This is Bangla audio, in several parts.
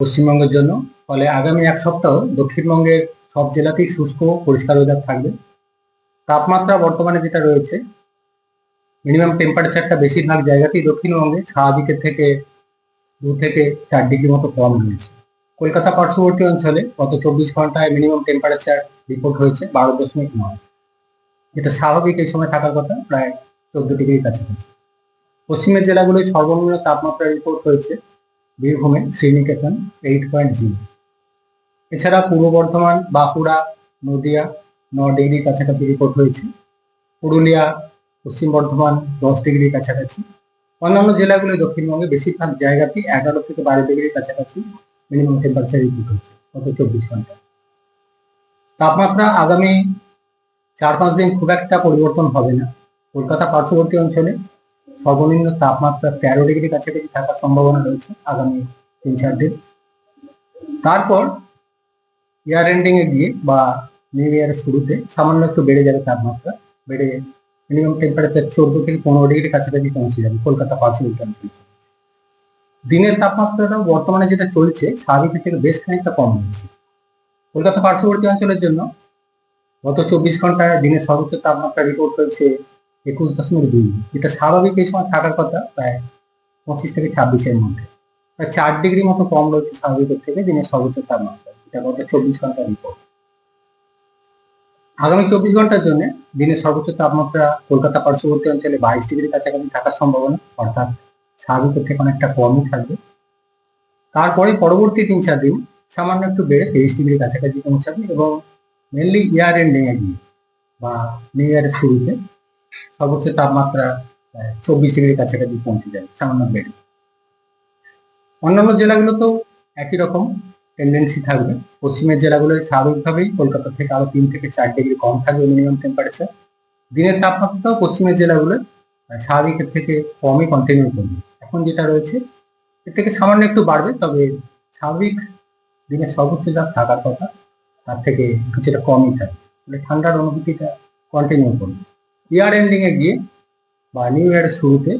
পশ্চিমবঙ্গের জন্য। ফলে আগামী এক সপ্তাহ দক্ষিণবঙ্গের সব জেলাতেই শুষ্ক পরিষ্কার ওয়েদার থাকবে। তাপমাত্রা বর্তমানে যেটা রয়েছে মিনিমাম টেম্পারেচারটা বেশিরভাগ জায়গাতেই দক্ষিণবঙ্গে স্বাভাবিকের থেকে দু থেকে চার ডিগ্রি মতো কম রয়েছে। কলকাতা পার্শ্ববর্তী অঞ্চলে গত চব্বিশ ঘন্টায় মিনিমাম টেম্পারেচার রিপোর্ট হয়েছে বারো দশমিক নয়। যেটা স্বাভাবিক এই সময় থাকার কথা, প্রায় চোদ্দ ডিগ্রির কাছাকাছি। পশ্চিমের জেলাগুলোয় সর্বনিম্ন তাপমাত্রা রিপোর্ট হয়েছে বীরভূমে শ্রীনিকেতন এইট পয়েন্ট জিরো এছাড়া পূর্ব বর্ধমান, বাঁকুড়া, নদিয়া ন ডিগ্রির কাছাকাছি রিপোর্ট হয়েছে। পুরুলিয়া, পশ্চিম বর্ধমান দশ ডিগ্রির কাছাকাছি। অন্যান্য জেলাগুলো দক্ষিণবঙ্গে বেশিরভাগ জায়গাতেই এগারো থেকে বারো ডিগ্রির কাছাকাছি মিনিমাম টেম্পারেচার রিপোর্ট হয়েছে, গত চব্বিশ ঘণ্টা। তাপমাত্রা আগামী চার পাঁচ দিন খুব একটা পরিবর্তন হবে না। কলকাতা পার্শ্ববর্তী অঞ্চলে সর্বনিম্ন তাপমাত্রা তেরো ডিগ্রি কাছাকাছি থাকার সম্ভাবনা রয়েছে আগামী তিন চার দিন। তারপর ইয়ার এন্ডিং এ গিয়ে বা নিউ ইয়ারের শুরুতে সামান্য একটু বেড়ে যাবে তাপমাত্রা, বেড়ে মিনিমাম টেম্পারেচার চোদ্দ থেকে পনেরো ডিগ্রি কাছাকাছি পৌঁছে যাবে কলকাতা পার্শ্ববর্তী অঞ্চলে দিনের তাপমাত্রাটাও বর্তমানে যেটা চলছে, স্বাভাবিকের থেকে বেশ খানিকটা কম হয়েছে। কলকাতা পার্শ্ববর্তী অঞ্চলের জন্য গত চব্বিশ ঘন্টায় দিনের সর্বোচ্চ তাপমাত্রা রিপোর্ট হয়েছে একুশ দশমিক দুই। যেটা স্বাভাবিক এই সময় থাকার কথা প্রায় পঁচিশ থেকে ছাব্বিশের মধ্যে। প্রায় চার ডিগ্রি মতো কম রয়েছে স্বাভাবিকের থেকে দিনের সর্বোচ্চ তাপমাত্রা এটা গত চব্বিশ ঘণ্টার রিপোর্ট আগামী চব্বিশ ঘণ্টার জন্য দিনের সর্বোচ্চ তাপমাত্রা কলকাতা পার্শ্ববর্তী অঞ্চলে বাইশ ডিগ্রির কাছাকাছি থাকার সম্ভাবনা, অর্থাৎ স্বাভাবিকের থেকে অনেকটা কমই থাকবে। তারপরে পরবর্তী তিন চার দিন সামান্য একটু বেড়ে তেইশ ডিগ্রির কাছাকাছি পৌঁছাবে এবং মেনলি ইয়ার এন্ডিং এ গিয়ে বা নিউ ইয়ারের শুরুতে সর্বোচ্চ তাপমাত্রা চব্বিশ ডিগ্রির কাছাকাছি পৌঁছে যাবে সামান্য বেড়ে অন্যান্য জেলাগুলোতেও একই রকম টেন্ডেন্সি থাকবে। পশ্চিমের জেলাগুলোয় স্বাভাবিকভাবেই কলকাতা থেকে আরও তিন থেকে চার ডিগ্রি কম থাকবে মিনিমাম টেম্পারেচার দিনের তাপমাত্রাও পশ্চিমের জেলাগুলোয় আহ, স্বাভাবিকের থেকে কমই কন্টিনিউ করবে। এখন যেটা রয়েছে এর থেকে সামান্য একটু বাড়বে তবে স্বাভাবিক দিনের সর্বোচ্চ যা থাকার কথা তার থেকে কিছুটা কমই ফলে ঠান্ডার অনুভূতিটা কন্টিনিউ করবে। ইয়ার এন্ডিং এ গিয়ে, বা নিউ ইয়ারের শুরুতে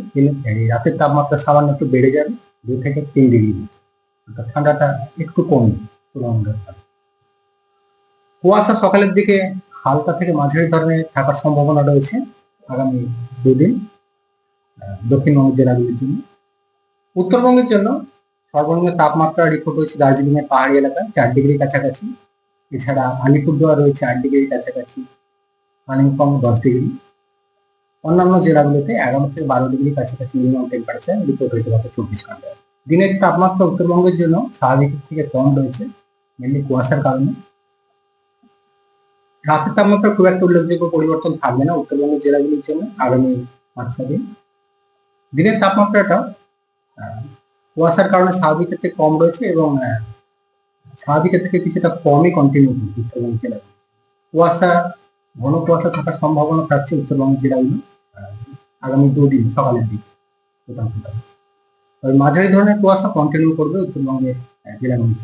রাতের তাপমাত্রা সামান্য একটু বেড়ে যাবে দুই থেকে তিন ডিগ্রি অর্থাৎ ঠান্ডাটা একটু কমবে, তুলনামূলক কুয়াশা সকালের দিকে হালকা থেকে মাঝারি ধরনের থাকার সম্ভাবনা রয়েছে আগামী দুদিন দক্ষিণবঙ্গ জেলাগুলির জন্য। উত্তরবঙ্গের জন্য সর্বনিম্ন তাপমাত্রা রিপোর্ট হয়েছে দার্জিলিং এর পাহাড়ি এলাকায় চার ডিগ্রির কাছাকাছি। এছাড়া আলিপুরদুয়ার রয়েছে আট ডিগ্রির কাছাকাছি। কালিম্পং দশ ডিগ্রি অন্যান্য জেলাগুলোতে এগারো থেকে বারো ডিগ্রি কাছাকাছি মিনিমাম টেম্পারেচার রিপোর্ট হয়েছে গত চব্বিশ ঘন্টায়। দিনের তাপমাত্রা উত্তরবঙ্গের জন্য স্বাভাবিকের থেকে কম রয়েছে মেনলি কুয়াশার কারণে। রাতের তাপমাত্রা খুব একটা উল্লেখযোগ্য পরিবর্তন থাকবে না উত্তরবঙ্গের জেলাগুলির জন্য আগামী পাঁচ ছ দিন। দিনের তাপমাত্রাটা কুয়াশার কারণে স্বাভাবিকের থেকে কম রয়েছে এবং স্বাভাবিকের থেকে কিছুটা কমই কন্টিনিউ উত্তরবঙ্গ জেলাগুলো কুয়াশা ঘন কুয়াশা থাকার সম্ভাবনা থাকছে উত্তরবঙ্গের জেলাগুলো আগামী দুদিন সকালের দিকে। মাঝারি ধরনের কুয়াশা কন্টিনিউ করবে উত্তরবঙ্গের জেলাগুলি